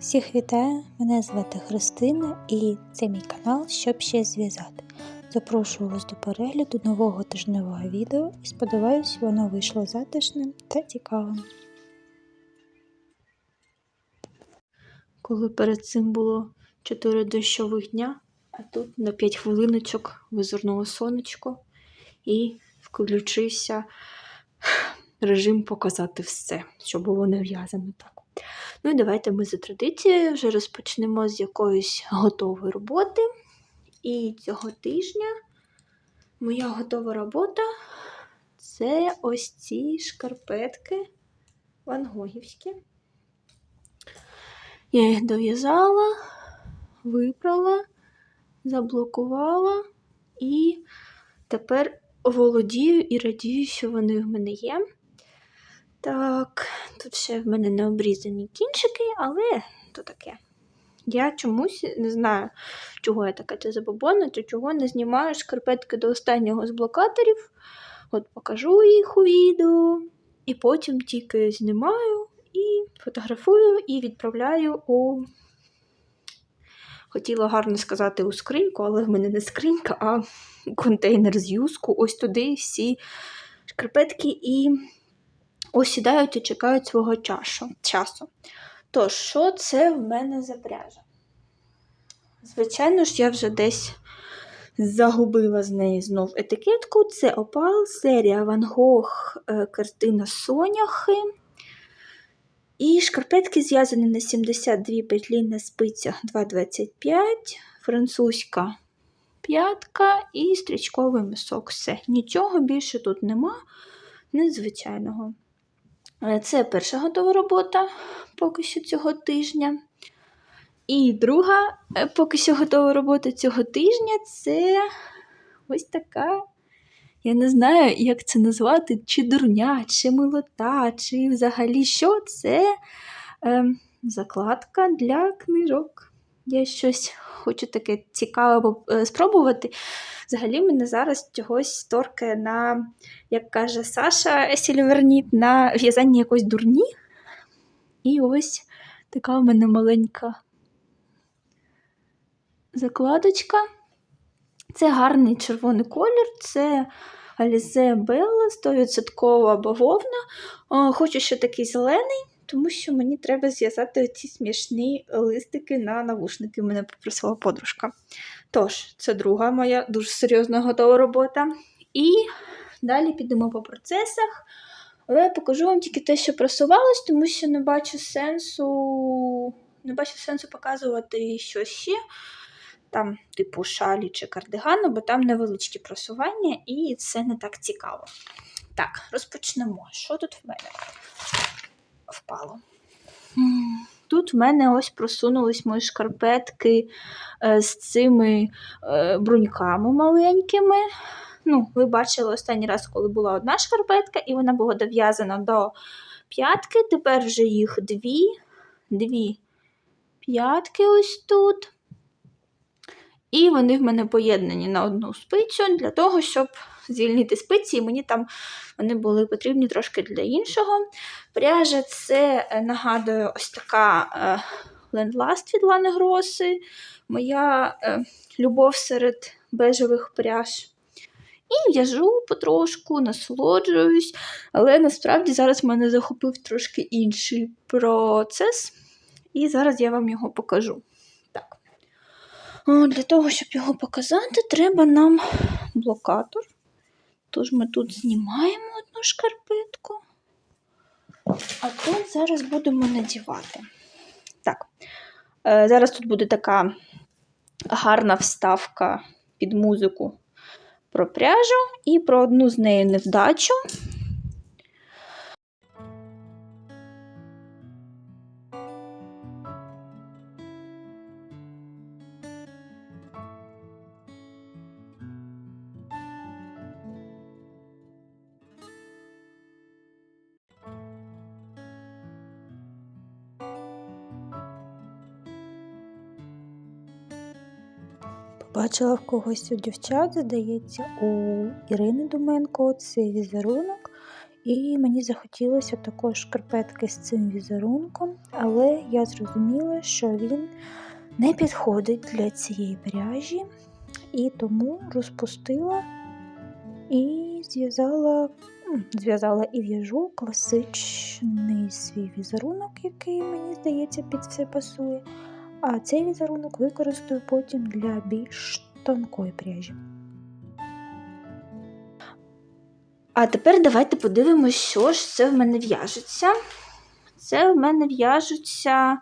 Всіх вітаю! Мене звати Христина і це мій канал, щоб ще зв'язати. Запрошую вас до перегляду нового тижневого відео і сподіваюся, воно вийшло затишним та цікавим. Коли перед цим було 4 дощових дня, а тут на 5 хвилиночок визирнуло сонечко і включився режим показати все, що було нав'язано так. Ну і давайте ми за традицією вже розпочнемо з якоїсь готової роботи. І цього тижня моя готова робота це ось ці шкарпетки вангогівські. Я їх дов'язала, випрала, заблокувала і тепер володію і радію, що вони в мене є. Так, тут ще в мене не обрізані кінчики, але то таке. Я чомусь не знаю, чого я така це забобонна, чи чого не знімаю шкарпетки до останнього з блокаторів. От покажу їх у відео, і потім тільки знімаю і фотографую і відправляю у. Хотіла гарно сказати у скриньку, але в мене не скринька, а контейнер з юску. Ось туди всі шкарпетки і ось сідають і чекають свого часу. часу. Тож, що це в мене за пряжа? Звичайно ж, я вже десь загубила з неї знов етикетку. Це опал, серія Ван Гог, е, картина Соняхи. І шкарпетки зв'язані на 72 петлі на спицях 2,25, французька п'ятка і стрічковий мисок. Все. Нічого більше тут нема незвичайного. Е, це перша готова робота поки що цього тижня. І друга е, поки що готова робота цього тижня це ось така. Я не знаю, як це назвати, чи дурня, чи милота, чи взагалі що це е, закладка для книжок. Я щось хочу таке цікаве е, спробувати. Взагалі, мене зараз чогось торкає на, як каже Саша Сільверніт, на в'язанні якоїсь дурні. І ось така в мене маленька закладочка. Це гарний червоний колір, це Alize Bella, 100% бавовна. Хочу ще такий зелений, тому що мені треба зв'язати ці смішні листики на навушники. Мене попросила подружка. Тож, це друга моя дуже серйозна готова робота. І далі підемо по процесах. Але я покажу вам тільки те, що просувалось, тому що не бачу сенсу не бачу сенсу показувати щось ще, там, типу, шалі чи кардигану, бо там невеличкі просування, і це не так цікаво. Так, розпочнемо. Що тут в мене впало? Тут в мене ось просунулись мої шкарпетки е, з цими е, бруньками маленькими. Ну, Ви бачили останній раз, коли була одна шкарпетка, і вона була дов'язана до п'ятки. Тепер вже їх дві, дві п'ятки ось тут. І вони в мене поєднані на одну спицю для того, щоб звільнити спиці, і мені там вони були потрібні трошки для іншого. Пряжа це е, нагадує ось така лендласт від Лани Гроси, моя е, любов серед бежевих пряж. І в'яжу потрошку, насолоджуюсь, але насправді зараз мене захопив трошки інший процес, і зараз я вам його покажу. Для того, щоб його показати, треба нам блокатор. Тож ми тут знімаємо одну шкарпетку, а тут зараз будемо надівати. Так, е, зараз тут буде така гарна вставка під музику про пряжу і про одну з неї невдачу. Бачила в когось у дівчат, здається, у Ірини Думенко цей візерунок. І мені захотілося також шкарпетки з цим візерунком, але я зрозуміла, що він не підходить для цієї пряжі, і тому розпустила і зв'язала, зв'язала і в'яжу класичний свій візерунок, який мені здається під все пасує. А цей візерунок використаю потім для більш тонкої пряжі. А тепер давайте подивимось, що ж це в мене в'яжеться. Це в мене в'яжуться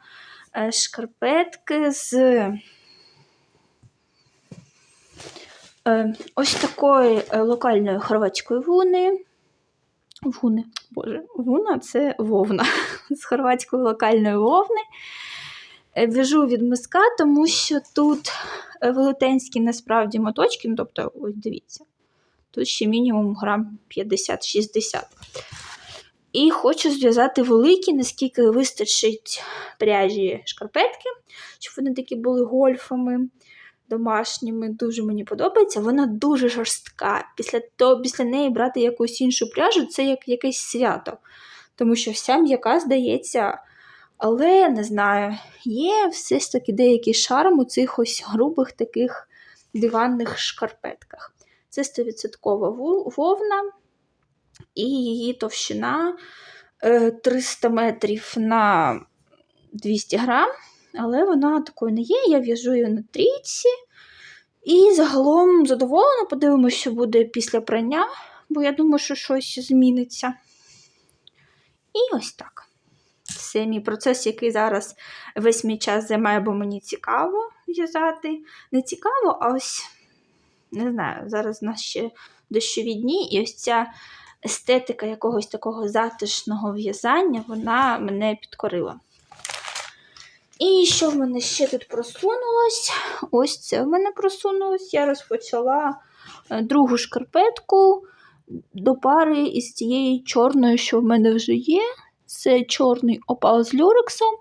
е, шкарпетки з е, ось такої е, локальної хорватської вуни. Вуни, боже, вуна це вовна з хорватської локальної вовни. Е, В'яжу від миска, тому що тут е, велетенські насправді моточки, ну, тобто, ось дивіться. Тут ще мінімум грам 50-60. І хочу зв'язати великі, наскільки вистачить пряжі шкарпетки, щоб вони такі були гольфами домашніми. Дуже мені подобається. Вона дуже жорстка. Після, того, після неї брати якусь іншу пряжу це як якесь свято. Тому що вся м'яка здається. Але не знаю, є все ж таки деякий шарм у цих ось грубих таких диванних шкарпетках. Це 100% вовна, і її товщина е, 300 метрів на 200 грам, але вона такою не є. Я в'яжу її на трійці. І загалом задоволена, подивимося, що буде після прання, бо я думаю, що щось зміниться. І ось так. Це мій процес, який зараз весь мій час займає, бо мені цікаво в'язати. Не цікаво, а ось не знаю, зараз у нас ще дощові дні, і ось ця естетика якогось такого затишного в'язання, вона мене підкорила. І що в мене ще тут просунулось? Ось це в мене просунулось. Я розпочала е, другу шкарпетку до пари із тієї чорної, що в мене вже є. Це чорний опал з люрексом.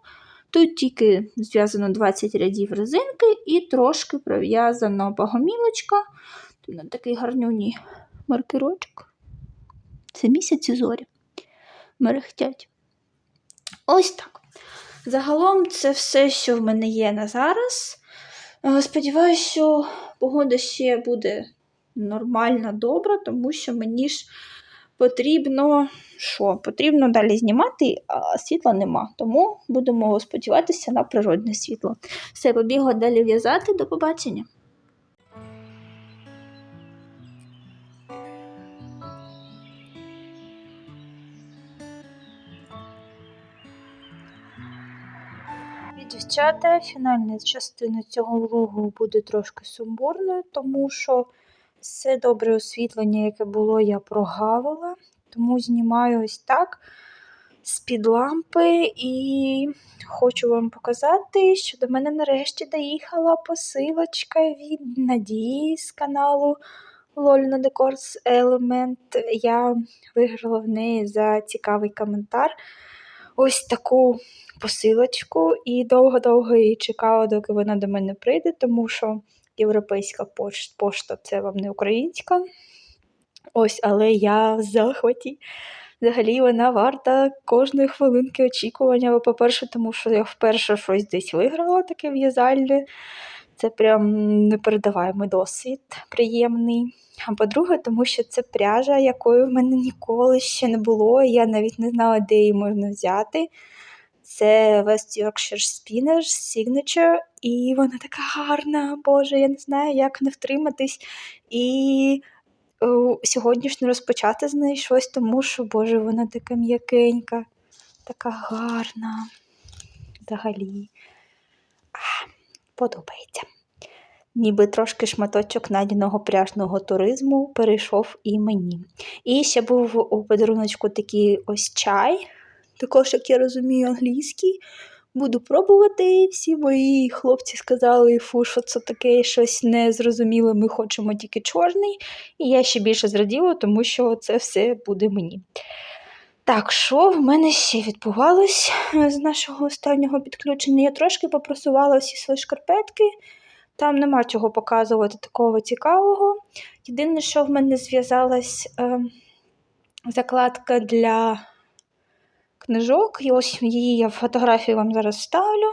Тут тільки зв'язано 20 рядів резинки і трошки пров'язана багомілочка. Тут такий гарнюній маркерочок. Це місяці зорі. Мерехтять. Ось так. Загалом це все, що в мене є на зараз. Е, Сподіваюсь, що погода ще буде нормальна, добра, тому що мені ж потрібно що? Потрібно далі знімати, а світла нема. Тому будемо сподіватися на природне світло. Все, побігла далі в'язати. До побачення. Дівчата, фінальна частина цього влогу буде трошки сумбурною, тому що все добре освітлення, яке було, я прогавила. Тому знімаю ось так з-під лампи і хочу вам показати, що до мене нарешті доїхала посилочка від Надії з каналу Lolna Decors Element. Я виграла в неї за цікавий коментар ось таку посилочку і довго-довго її чекала, доки вона до мене прийде, тому що європейська пош- пошта це вам не українська. Ось, але я в захваті. Взагалі вона варта кожної хвилинки очікування. По-перше, тому що я вперше щось десь виграла таке в'язальне. Це прям непередаваємий досвід приємний. А по-друге, тому що це пряжа, якої в мене ніколи ще не було. Я навіть не знала, де її можна взяти. Це West Yorkshire Spinners Signature, і вона така гарна, Боже, я не знаю, як не втриматись. І е, сьогодні розпочати з неї щось, тому що, Боже, вона така м'якенька, така гарна. Взагалі. Подобається. Ніби трошки шматочок надіного пряжного туризму перейшов і мені. І ще був у подаруночку такий ось чай, також, як я розумію, англійський. Буду пробувати. Всі мої хлопці сказали, фу, що це таке щось незрозуміле, ми хочемо тільки чорний. І я ще більше зраділа, тому що це все буде мені. Так, що в мене ще відбувалось е, з нашого останнього підключення? Я трошки попросувала всі свої шкарпетки. Там нема чого показувати такого цікавого. Єдине, що в мене зв'язалась е, закладка для книжок. І ось її я фотографію вам зараз ставлю.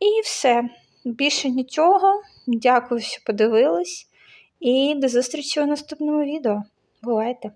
І все. Більше нічого. Дякую, що подивились. І до зустрічі у наступному відео. Бувайте!